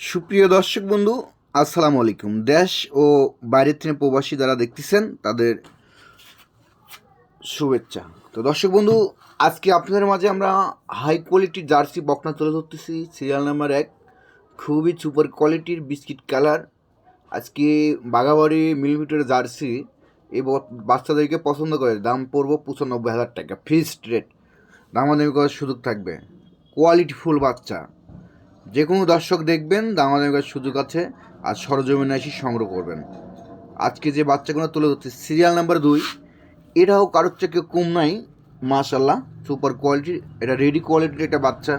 সুপ্রিয় দর্শক বন্ধু, আসসালামু আলাইকুম। দেশ ও বাইরের থেকে প্রবাসী যারা দেখতেছেন, তাদের শুভেচ্ছা। তো দর্শক বন্ধু, আজকে আপনাদের মাঝে আমরা হাই কোয়ালিটির জার্সি বকনা তুলে ধরতেছি। সিরিয়াল নাম্বার এক, খুবই সুপার কোয়ালিটির বিস্কিট কালার আজকে বাগাবাড়ি মিলিমিটার জার্সি এই বাচ্চাদেরকে পছন্দ করে। দাম পড়ব পঁচানব্বই হাজার টাকা ফিক্সড রেট দামাদামি করার সুযোগ থাকবে। কোয়ালিটি ফুল বাচ্চা। যে কোনো দর্শক দেখবেন, দামাদামি করার সুযোগ আছে, আর সরজমিনে এসে সংগ্রহ করবেন। আজকে যে বাচ্চাগুলো তুলে ধরছে সিরিয়াল নাম্বার দুই। এটাও কারোর থেকে কম নাই মাশাল্লাহ সুপার কোয়ালিটির এটা রেডি কোয়ালিটির একটা বাচ্চা।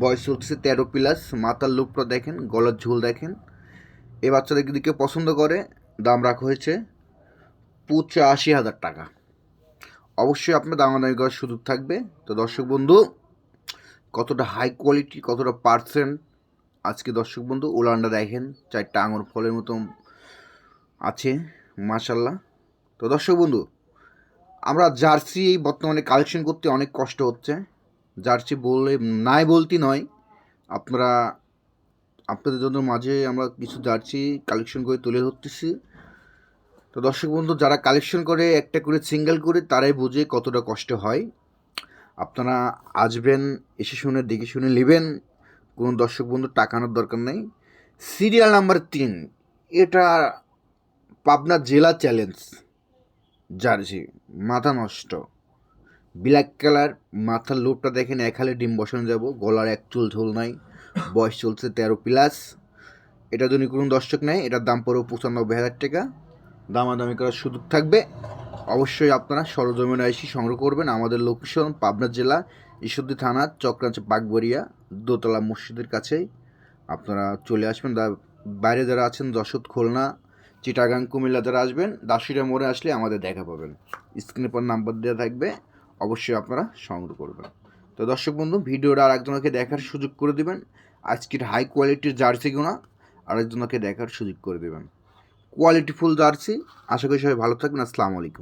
বয়স হচ্ছে তেরো প্লাস মাথার লুপটা দেখেন, গলার ঝোল দেখেন। এই যদি কেউ পছন্দ করে, দাম রাখা হয়েছে পঁচাশি হাজার টাকা। অবশ্যই আপনার দামাদামি করার সুযোগ থাকবে। তো দর্শক বন্ধু কতটা হাই কোয়ালিটি কতটা পার্সেন্ট আজকে দর্শক বন্ধু, উলানটা দেখেন, চারটা আঙুর ফলের মতো আছে মাশাল্লাহ তো দর্শক বন্ধু, আমরা জার্সি এই বর্তমানে কালেকশন করতে অনেক কষ্ট হচ্ছে। জার্সি বললে, নাই বলতে নয়, আপনারা, আপনাদের জন্য মাঝে আমরা কিছু জার্সি কালেকশন করে তুলে ধরতেছি। তো দর্শক বন্ধু, যারা কালেকশন করে, একটা করে সিঙ্গেল করে, তারাই বুঝে কতটা কষ্ট হয়। আপনারা আসবেন, এসে শুনে, দেখে শুনে নেবেন। কোনো দর্শক বন্ধু টাকানোর দরকার নেই। সিরিয়াল নাম্বার তিন, এটা পাবনা জেলা চ্যালেঞ্জ। জার্সি মাথা নষ্ট। ব্ল্যাক কালার, মাথার লোপটা দেখেন, এক হালে ডিম বসানো যাব, গলার এক চুল ঝোল নাই, বয়স চলছে তেরো প্লাস। এটা যদি কোনো দর্শক নেয়, এটার দাম পড়বে পঁচানব্বই হাজার টাকা। দামাদামি করার সুযোগ থাকবে। অবশ্যই আপনারা সরজমিনে এসে সংগ্রহ করবেন আমাদের লোকেশন পাবনা জেলা, ঈশ্বরদী থানা, চক্রাঞ্চ বাগবরিয়া দোতলা মসজিদের কাছেই। আপনারা চলে আসবেন। বাইরে যারা আছেন যশোদ খুলনা, চিটাগাং, কুমিল্লা যারা আসবেন, দাসিরা মোড়ে আসলে আমাদের দেখা পাবেন। স্ক্রিনের পর নাম্বার দেওয়া থাকবে, অবশ্যই আপনারা সংগ্রহ করবেন। তো দর্শক বন্ধু, ভিডিওটা আর একজনকে দেখার সুযোগ করে দেবেন। আজকের হাই কোয়ালিটির জার্সিগুলো আরেকজনকে দেখার সুযোগ করে দেবেন। কোয়ালিটিফুল জার্সি আশা করি সবাই ভালো থাকবেন। আসসালামু আলাইকুম।